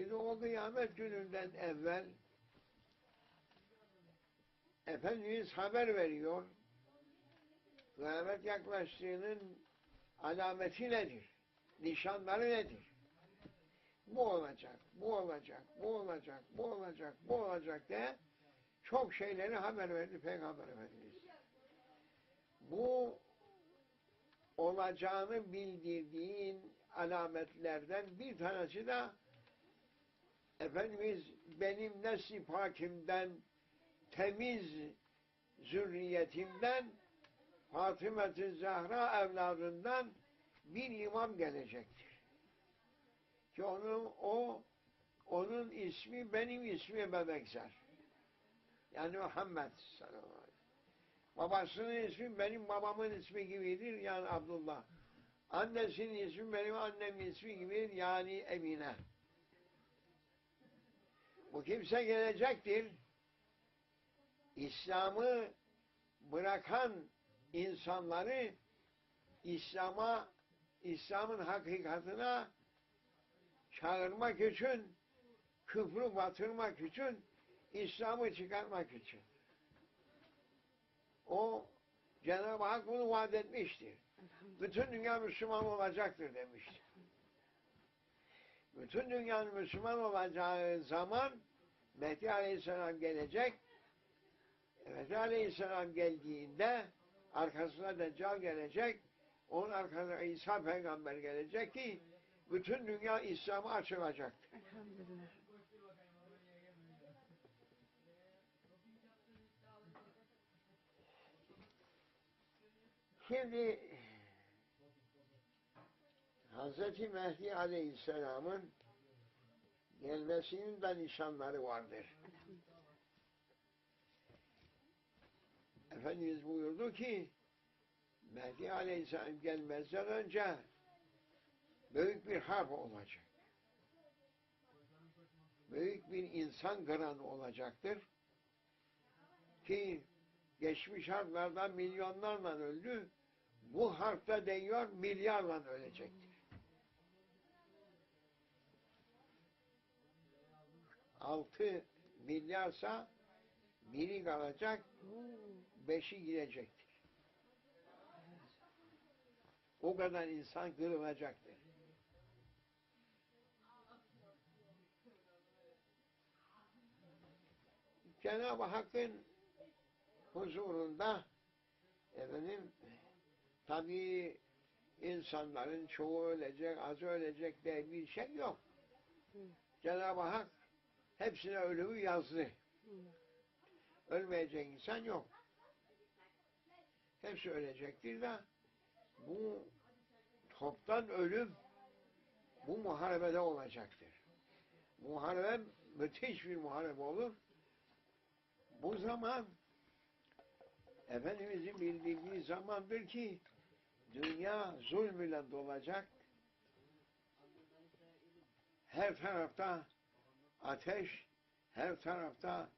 Şimdi o kıyamet gününden evvel Efendimiz haber veriyor. Kıyamet yaklaştığının alameti nedir? Nişanları nedir? Bu olacak, bu olacak, bu olacak, bu olacak, bu olacak diye çok şeyleri haber verdi Peygamber Efendimiz. Bu olacağını bildirdiğin alametlerden bir tanesi de Efendimiz benim nesli pakimden temiz zürriyetimden Fatıma-ı Zahra evladından bir imam gelecektir. Ki onun o onun ismi benim ismime benzer. Yani Muhammed sallallahu aleyhi ve sellem. Babasının ismi benim babamın ismi gibidir yani Abdullah. Annesinin ismi benim annemin ismi gibidir yani Emine. Bu kimse gelecektir. İslam'ı bırakan insanları İslam'a İslam'ın hakikatine çağırmak için küfrü batırmak için İslam'ı çıkarmak için. O Cenab-ı Hak bunu vaat etmiştir. Bütün dünya Müslüman olacaktır demiştir. Bütün dünyanın Müslüman olacağı zaman Mehdi Aleyhisselam gelecek. Mehdi Aleyhisselam geldiğinde arkasına Deccal gelecek. Onun arkasına İsa peygamber gelecek ki bütün dünya İslam'a. Elhamdülillah. Şimdi Hz. Mehdi Aleyhisselam'ın gelmesinin de nişanları vardır. Efendimiz buyurdu ki Mehdi Aleyhisselam gelmezden önce büyük bir harp olacak. Büyük bir insan kıranı olacaktır. Ki geçmiş harplardan milyonlarla öldü. Bu harpta değiyor milyarla ölecektir. Altı milyarsa biri kalacak, beşi gidecektir. O kadar insan kırılacaktır. Cenab-ı Hakk'ın huzurunda efendim tabii insanların çoğu ölecek, az ölecek diye bir şey yok. Cenab-ı Hak hepsine ölümü yazdı. Ölmeyecek insan yok. Hepsi ölecektir de bu toptan ölüm bu muharebede olacaktır. Muharebe müthiş bir muharebe olur. Bu zaman Efendimizin bildirdiği zamandır ki dünya zulm ile dolacak. Her tarafta ateş, her tarafta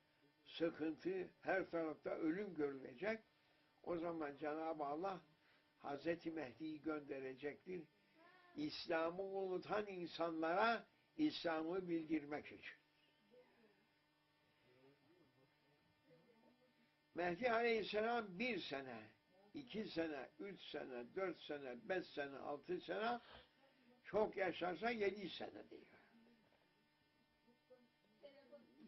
sıkıntı, her tarafta ölüm görülecek. O zaman Cenab-ı Allah Hazreti Mehdi'yi gönderecektir. İslam'ı unutan insanlara İslam'ı bildirmek için. Mehdi Aleyhisselam bir sene, iki sene, üç sene, dört sene, beş sene, altı sene çok yaşarsa yedi sene diyor.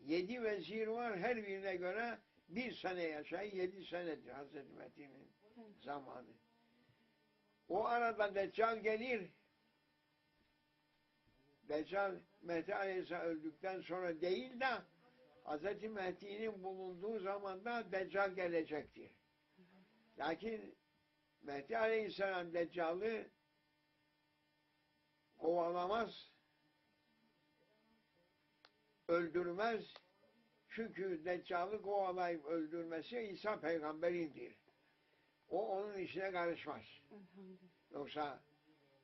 Yedi vezir var her birine göre bir sene yaşay yedi senedir Hazreti Mehdi'nin zamanı. O arada Deccal gelir. Deccal Mehdi Aleyhisselam öldükten sonra değil de Hz. Mehdi'nin bulunduğu zamanda Deccal gelecektir. Lakin Mehdi Aleyhisselam Deccal'ı kovalamaz, öldürmez. Çünkü Deccal'ı kovalayıp öldürmesi İsa peygamberindir. O onun işine karışmaz. Yoksa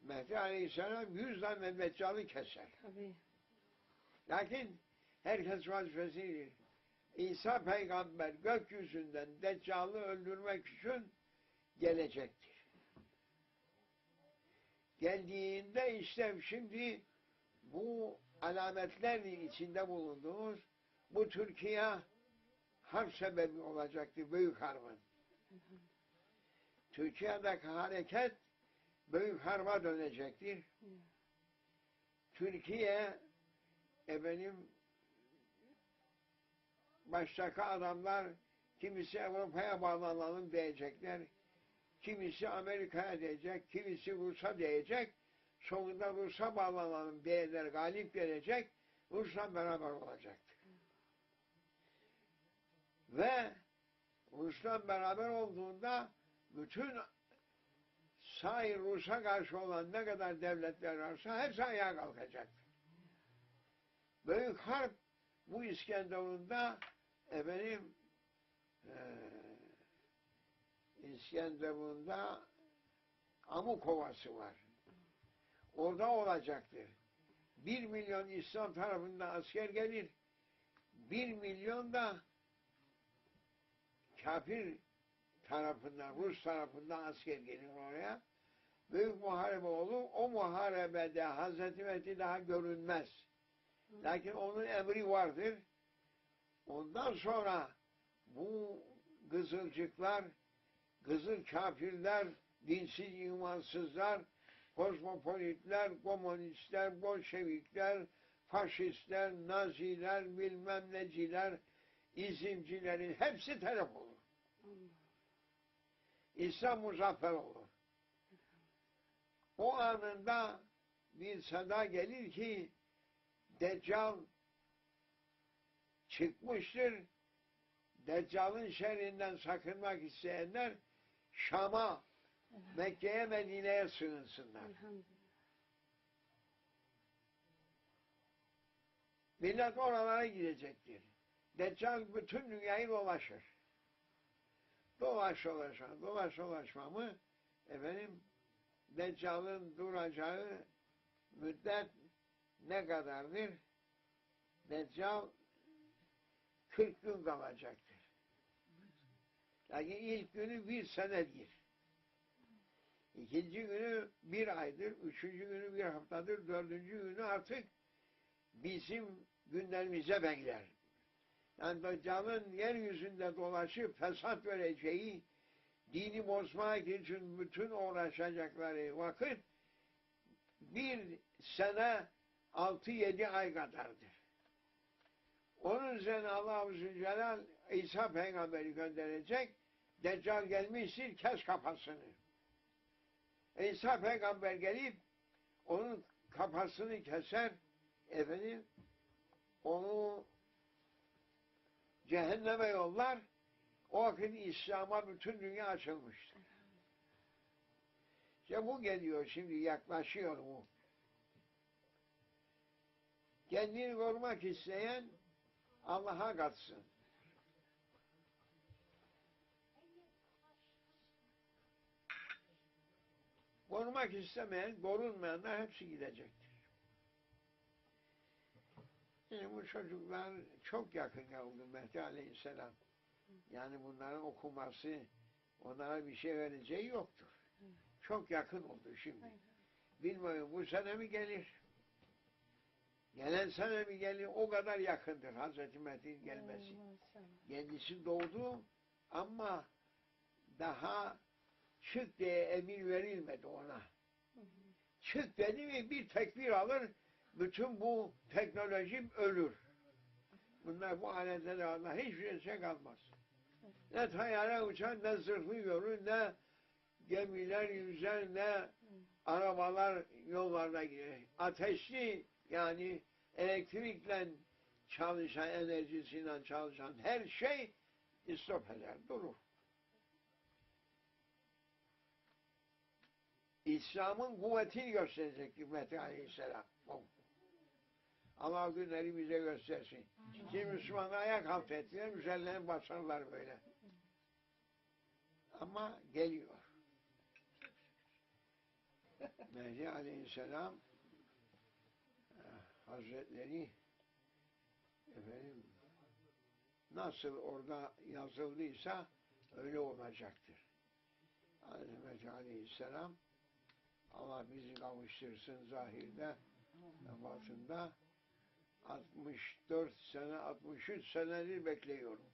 Mehdi Aleyhisselam yüz tane Deccal'ı keser. Tabii. Lakin herkes vazifesidir. İsa peygamber gökyüzünden Deccal'ı öldürmek için gelecektir. Geldiğinde işte şimdi bu alametlerin içinde bulunduğumuz bu Türkiye harp sebebi olacaktır, büyük harbın. Türkiye'deki hareket büyük harba dönecektir. Türkiye efendim baştaki adamlar kimisi Avrupa'ya bağlanalım diyecekler. Kimisi Amerika'ya diyecek, kimisi Rus'a diyecek. Sonunda Rus'a bağlanalım diyenler galip gelecek. Rus'la beraber olacaktır. Ve Rus'la beraber olduğunda bütün sahi Rus'a karşı olan ne kadar devletler varsa hepsi ayağa kalkacaktır. Büyük harp bu İskenderun'da efendim eee İskenderun'da Amukovası var. Orada olacaktır. Bir milyon İslam tarafından asker gelir. Bir milyon da kafir tarafından, Rus tarafından asker gelir oraya. Büyük muharebe olur. O muharebede Hazreti Mehdi daha görünmez. Lakin onun emri vardır. Ondan sonra bu kızılcıklar, kızıl kafirler, dinsiz imansızlar, kozmopolitler, komünistler, bolşevikler, faşistler, naziler, bilmem neciler, izimcilerin hepsi telef olur. İslam muzaffer olur. O anında bir sada gelir ki Deccal çıkmıştır. Deccal'ın şerrinden sakınmak isteyenler Şam'a, Mekke'ye, Medine'ye sığınsınlar. Millet oralara gidecektir. Deccal bütün dünyayı dolaşır. Dolaş dolaşma, dolaş dolaşma mı efendim Deccal'ın duracağı müddet ne kadardır? Deccal 40 gün kalacaktır. Lakin ilk günü bir senedir. İkinci günü bir aydır, üçüncü günü bir haftadır, dördüncü günü artık bizim günlerimize benzer. Yani Deccal'ın yeryüzünde dolaşıp fesat vereceği, dini bozmak için bütün uğraşacakları vakit bir sene altı yedi ay kadardır. Onun üzerine Allah-u Zülcelal İsa peygamberi gönderecek. Deccal gelmiştir kes kafasını. İsa peygamber gelip onun kafasını keser efendim onu cehenneme yollar. O vakit İslam'a bütün dünya açılmıştır. İşte bu geliyor şimdi yaklaşıyor bu. Kendini korumak isteyen Allah'a katsın. Korumak istemeyen, korunmayanlar hepsi gidecektir. Yani bu çocuklar çok yakın oldu Mehdi Aleyhisselam. Yani bunların okuması, onlara bir şey vereceği yoktur. Çok yakın oldu şimdi. Bilmiyorum bu sene mi gelir? Gelen sene mi gelir? O kadar yakındır Hazreti Mehdi'nin gelmesi. Kendisi doğdu ama daha çık diye emir verilmedi ona. Çık dedi mi bir tekbir alır, bütün bu teknoloji ölür. Bunlar bu aletlere Allah hiçbir şey kalmaz. Ne tayyare uçar, ne zırhlı yürür, ne gemiler yüzer, ne arabalar yollarda gider. Ateşli yani elektrikle çalışan, enerjisiyle çalışan her şey istop eder, durur. İslam'ın kuvvetini gösterecek Mehdi Aleyhisselam. Allah günleri bize göstersin. Şimdi Müslümanlar ayak alt ettiler, üzerlerine basarlar böyle. Ama geliyor. Mehdi Aleyhisselam eh, Hazretleri efendim nasıl orada yazıldıysa öyle olacaktır. Hazreti Aleyhisselam Allah bizi kavuştursun zahirde ve batında 64 sene, 63 senedir bekliyorum.